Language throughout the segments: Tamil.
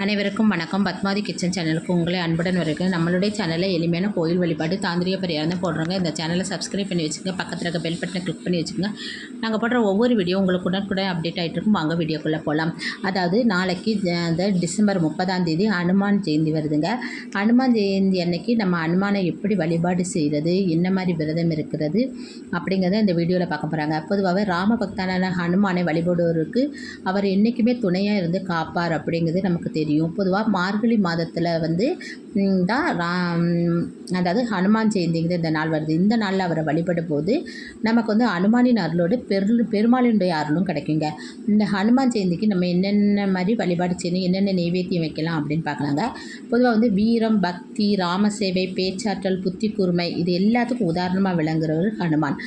அனைவருக்கும் வணக்கம். பத்மாதி கிச்சன் சேனலுக்கு உங்களை அன்புடன் வரவேற்கிறேன் நம்மளுடைய சேனலில் எளிமையான கோயில் வழிபாடு தாந்திரிய பரிகாரம் போடுறாங்க. போடுறோங்க இந்த சேனலை சப்ஸ்கிரைப் பண்ணி வச்சுக்கோங்க. பக்கத்தில் இருக்க பெல் பட்டனை கிளிக் பண்ணி வச்சுக்கோங்க. நாங்கள் போடுற ஒவ்வொரு வீடியோ உங்களுக்கு உடனுக்குடன் அப்டேட் ஆகிட்டு இருக்கும். வாங்க வீடியோக்குள்ளே போகலாம் அதாவது நாளைக்கு இந்த டிசம்பர் முப்பதாம் தேதி ஹனுமான் ஜெயந்தி வருதுங்க. ஹனுமான் ஜெயந்தி அன்னைக்கு நம்ம ஹனுமானை எப்படி வழிபாடு செய்கிறது என்ன மாதிரி விரதம் இருக்கிறது அப்படிங்கிறத இந்த வீடியோவில் பார்க்க போகிறாங்க பொதுவாகவே ராம பக்தனான ஹனுமானை வழிபடுவோருக்கு அவர் என்றைக்குமே துணையாக இருந்து காப்பார் அப்படிங்கிறது நமக்கு தெரியும் தெரியும். பொதுவாக மார்கழி மாதத்தில் வந்து தான் ராம் அதாவது ஹனுமான் ஜெயந்திங்கிற இந்த நாள் வருது. இந்த நாளில் அவரை வழிபடும் போது நமக்கு வந்து ஹனுமானின் அருளோடு பெரு பெருமாளினுடைய அருளும் கிடைக்குங்க. இந்த ஹனுமான் ஜெயந்திக்கு நம்ம என்னென்ன மாதிரி வழிபாடு செய்யணும் என்னென்ன நெய்வேத்தியம் வைக்கலாம் அப்படின்னு பார்க்கலாங்க. பொதுவாக வந்து வீரம் பக்தி ராமசேவை பேச்சாற்றல் புத்தி கூர்மை இது எல்லாத்துக்கும் உதாரணமாக விளங்குறவர் ஹனுமான்.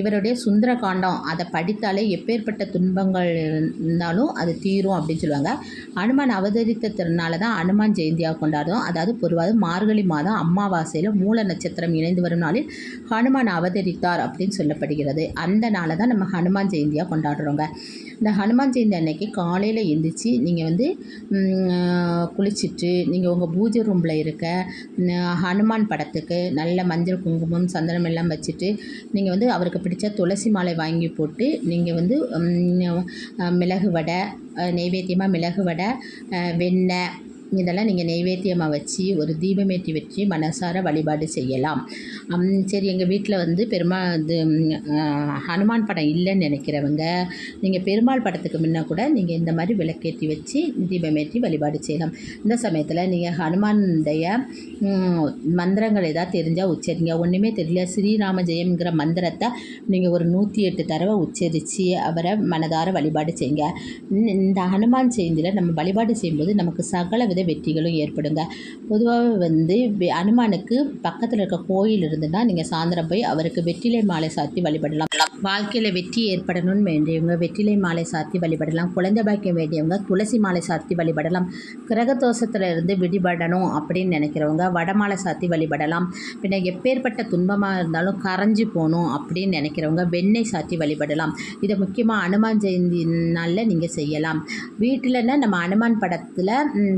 இவருடைய சுந்தர காண்டம் அதை படித்தாலே எப்பேற்பட்ட துன்பங்கள் இருந்தாலும் அது தீரும் அப்படின்னு சொல்லுவாங்க. ஹனுமான் அவர் அவதரித்ததுனால தான் ஹனுமான் ஜெயந்தியாக கொண்டாடுறோம். அதாவது பொதுவாக மார்கழி மாதம் அம்மாவாசையில் மூல நட்சத்திரம் இணைந்து வரும் நாளில் ஹனுமான் அவதரித்தார் அப்படின்னு சொல்லப்படுகிறது. அந்த நாளை தான் நம்ம ஹனுமான் ஜெயந்தியாக கொண்டாடுறோங்க. இந்த ஹனுமான் ஜெயந்தி அன்னைக்கு காலையில் எழுந்திரிச்சி நீங்கள் வந்து குளிச்சுட்டு நீங்கள் உங்கள் பூஜை ரூமில் இருக்க ஹனுமான் படத்துக்கு நல்ல மஞ்சள் குங்குமம் சந்தனம் எல்லாம் வச்சுட்டு நீங்கள் வந்து அவருக்கு பிடிச்ச துளசி மாலை வாங்கி போட்டு நீங்கள் வந்து மிளகு வடை நெய்வேத்தியமாக மிளகு வடை வெண்ணெய் இதெல்லாம் நீங்கள் நெய்வேத்தியமாக வச்சு ஒரு தீபமேற்றி வச்சு மனசார வழிபாடு செய்யலாம். சரி எங்கள் வீட்டில் வந்து பெருமாள் இது ஹனுமான் படம் இல்லைன்னு நினைக்கிறவங்க நீங்கள் பெருமாள் படத்துக்கு முன்ன கூட நீங்கள் இந்த மாதிரி விளக்கேற்றி வச்சு தீபமேற்றி வழிபாடு செய்யலாம். இந்த சமயத்தில் நீங்கள் ஹனுமானுடைய மந்திரங்கள் ஏதாவது தெரிஞ்சால் உச்சரிங்க. ஒன்றுமே தெரியல. ஸ்ரீராம ஜெயம்ங்கிற மந்திரத்தை நீங்கள் ஒரு நூற்றி எட்டு தடவை உச்சரித்து அவரை மனதார வழிபாடு செய்யுங்க. இந்த- இந்த ஹனுமான் ஜெயந்தியில் நம்ம வழிபாடு செய்யும்போது நமக்கு சகல வித வெற்றிகளும் ஏற்படுங்க. பொதுவாக வந்து அனுமானுக்கு பக்கத்தில் இருக்க கோயில் இருந்துன்னா நீங்கள் சாயந்தரம் போய் அவருக்கு வெற்றிலை மாலை சாத்தி வழிபடலாம். வாழ்க்கையில் வெற்றி ஏற்படணும்னு வேண்டியவங்க வெற்றிலை மாலை சாத்தி வழிபடலாம். குழந்தை பாக்கியம் வேண்டியவங்க துளசி மாலை சாத்தி வழிபடலாம். கிரகதோஷத்தில் இருந்து விடுபடணும் அப்படின்னு நினைக்கிறவங்க வடமாலை சாத்தி வழிபடலாம். பின்ன எப்பேற்பட்ட துன்பமாக இருந்தாலும் கரைஞ்சி போகணும் அப்படின்னு நினைக்கிறவங்க வெண்ணெய் சாத்தி வழிபடலாம். இதை முக்கியமாக அனுமான் ஜெயந்தி நாளில் நீங்கள் செய்யலாம். வீட்டிலன்னா நம்ம அனுமான் படத்தில்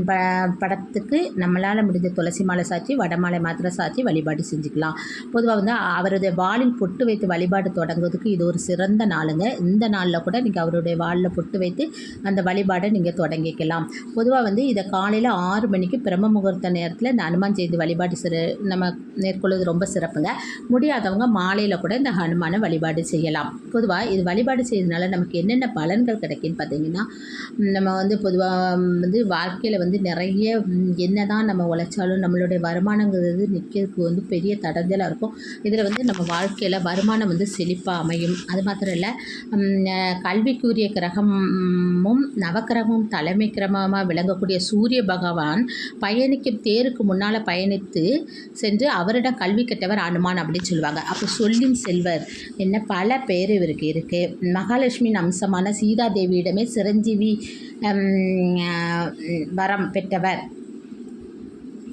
ப படத்துக்கு நம்மளால் முடிஞ்ச துளசி மாலை சாட்சி வடமாலை மாத்திரை சாட்சி வழிபாடு செஞ்சுக்கலாம். பொதுவாக வந்து அவருடைய வாளில் பொட்டு வைத்து வழிபாடு தொடங்குவதுக்கு இது ஒரு சிறந்த நாளுங்க. இந்த நாளில் கூட நீங்கள் அவருடைய வாளில் பொட்டு வைத்து அந்த வழிபாடை நீங்கள் தொடங்கிக்கலாம். பொதுவாக வந்து இதை காலையில் ஆறு மணிக்கு பிரம்ம முகூர்த்த நேரத்தில் இந்த ஹனுமான் செய்து வழிபாடு சிறு நம்ம மேற்கொள்வது ரொம்ப சிறப்புங்க. முடியாதவங்க மாலையில் கூட இந்த ஹனுமானை வழிபாடு செய்யலாம். பொதுவாக இது வழிபாடு செய்யறதுனால நமக்கு என்னென்ன பலன்கள் கிடைக்குன்னு பார்த்தீங்கன்னா நம்ம வந்து பொதுவாக வந்து வாழ்க்கையில் வந்து நிறைய என்ன தான் நம்ம உழைச்சாலும் நம்மளுடைய வருமானங்கிறது நிற்கிறதுக்கு வந்து பெரிய தடஞ்சலாக இருக்கும். இதில் வந்து நம்ம வாழ்க்கையில் வருமானம் வந்து செழிப்பாக அமையும். அது மாத்திரம் இல்லை கல்விக்குரிய கிரகமும் நவக்கிரகமும் தலைமை கிரகமாக விளங்கக்கூடிய சூரிய பகவான் பயணிக்கும் தேருக்கு முன்னால் பயணித்து சென்று அவரிடம் கல்வி கெட்டவர் அனுமான் அப்படின்னு சொல்லுவாங்க. அப்போ சொல்லின் செல்வர் என்ன பல பேர் இவருக்கு இருக்குது மகாலட்சுமியின் அம்சமான சீதாதேவியிடமே சிரஞ்சீவி வரம் பெற்றவர்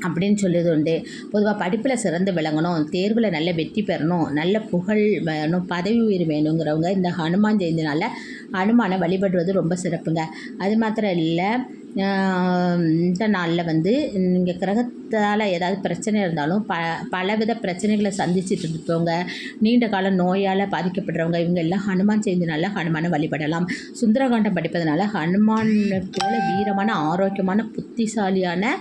அப்படின்னு சொல்லுது உண்டு. பொதுவாக படிப்பில் சிறந்து விளங்கணும் தேர்வில் நல்ல வெற்றி பெறணும் நல்ல புகழ் வேணும் பதவி உயர் வேணுங்கிறவங்க இந்த ஹனுமான் ஜெயந்தினால் ஹனுமானை வழிபடுறது ரொம்ப சிறப்புங்க. அது மாத்திரம் இல்லை இந்த நாளில் வந்து இங்கே கிரகத்தால் ஏதாவது பிரச்சனை இருந்தாலும் ப பலவித பிரச்சனைகளை சந்திச்சுட்டு இருப்பவங்க நீண்ட கால நோயால் பாதிக்கப்படுறவங்க இவங்க எல்லாம் ஹனுமான் ஜெயந்தினால ஹனுமானை வழிபடலாம். சுந்தரகாண்டம் படிப்பதனால ஹனுமான் போல வீரமான ஆரோக்கியமான புத்திசாலியான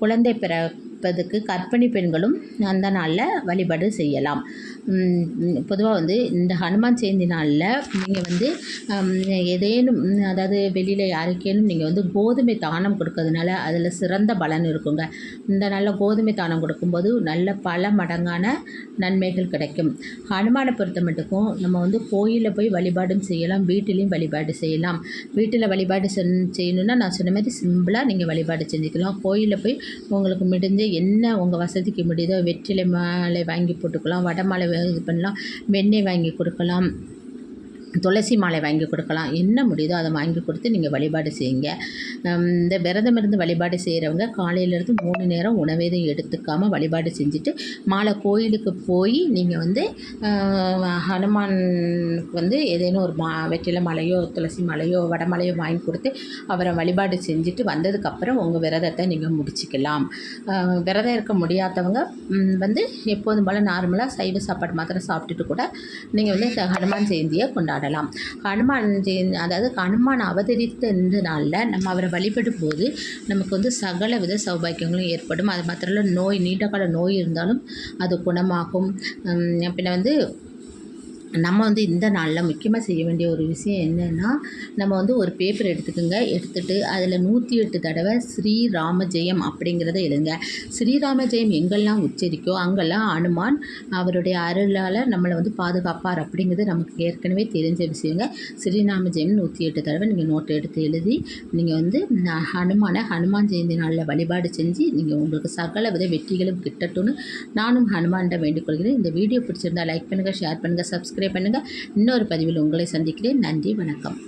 குழந்தை பிறப்பதுக்கு கற்பிணி பெண்களும் அந்த நாளில் வழிபாடு செய்யலாம். பொதுவாக வந்து இந்த ஹனுமான் ஜெயந்தி நாளில் நீங்கள் வந்து எதேனும் ஏதேனும் அதாவது வெளியில் யாருக்கேனும் நீங்கள் வந்து கோதுமை தானம் கொடுக்கறதுனால அதில் சிறந்த பலன் இருக்குங்க. இந்த நாளில் கோதுமை தானம் கொடுக்கும்போது நல்ல பல மடங்கான நன்மைகள் கிடைக்கும். ஹனுமானை பொறுத்த மட்டுக்கும் நம்ம வந்து கோயிலில் போய் வழிபாடும் செய்யலாம் வீட்டிலையும் வழிபாடு செய்யலாம். வீட்டில் வழிபாடு செய்யணுன்னா நான் சொன்ன மாதிரி சிம்பிளாக நீங்கள் வழிபாடு செஞ்சுக்கலாம். கோயிலில் போய் உங்களுக்கு முடிஞ்ச என்ன உங்கள் வசதிக்கு முடியுதோ வெற்றிலை மாலை வாங்கி போட்டுக்கலாம் வடமாலை இது பண்ணலாம். வெண்ணெய் வாங்கி கொடுக்கலாம். துளசி மாலை வாங்கி கொடுக்கலாம். என்ன முடியுதோ அதை வாங்கி கொடுத்து நீங்கள் வழிபாடு செய்யுங்க. இந்த விரதம் இருந்து வழிபாடு செய்கிறவங்க காலையிலேருந்து மூணு நேரம் உணவு எதுவும் எடுத்துக்காமல் வழிபாடு செஞ்சுட்டு மாலை கோயிலுக்கு போய் நீங்கள் வந்து ஹனுமானுக்கு வந்து ஏதேனும் ஒரு மா வெற்றில மாலையோ துளசி மாலையோ வடமலையோ வாங்கி கொடுத்து அவரை வழிபாடு செஞ்சுட்டு வந்ததுக்கப்புறம் உங்கள் விரதத்தை நீங்கள் முடிச்சுக்கலாம். விரதம் இருக்க முடியாதவங்க வந்து எப்போதும் போல் நார்மலாக சைவ சாப்பாடு மாத்திரம் சாப்பிட்டுட்டு கூட நீங்கள் வந்து ஹனுமான் ஜெயந்தியை கொண்டாடலாம். ஹனுமான் அதாவது ஹனுமான் அவதரித்த இந்த நாளில் நம்ம அவரை வழிபடும் போது நமக்கு வந்து சகல வித சௌபாக்கியங்களும் ஏற்படும். அது மாத்திரம் இல்ல, நோய் நீண்ட கால நோய் இருந்தாலும் அது குணமாகும். பின்ன வந்து நம்ம வந்து இந்த நாளில் முக்கியமாக செய்ய வேண்டிய ஒரு விஷயம் என்னென்னா நம்ம வந்து ஒரு பேப்பர் எடுத்துக்கோங்க. எடுத்துட்டு அதில் நூற்றி எட்டு தடவை ஸ்ரீராம ஜெயம் அப்படிங்கிறத எழுதுங்க. ஸ்ரீராம ஜெயம் எங்கெல்லாம் உச்சரிக்கோ அங்கெல்லாம் அனுமான் அவருடைய அருளால் நம்மளை வந்து பாதுகாப்பார் அப்படிங்கிறது நமக்கு ஏற்கனவே தெரிஞ்ச விஷயங்க. ஸ்ரீராம ஜெயம் நூற்றி எட்டு தடவை நீங்கள் நோட் எடுத்து எழுதி நீங்கள் வந்து ஹனுமானை ஹனுமான் ஜெயந்தி நாளில் வழிபாடு செஞ்சு நீங்கள் உங்களுக்கு சகல வித வெற்றிகளும் கிட்டட்டும்னு நானும் ஹனுமான்கிட்ட வேண்டிக் கொள்கிறேன். இந்த வீடியோ பிடிச்சிருந்தா லைக் பண்ணுங்கள் ஷேர் பண்ணுங்கள் சப்ஸ்கிரைப் பண்ணுங்கள் இன்னொரு பதிவில் உங்களை சந்திக்கிறேன். நன்றி வணக்கம்.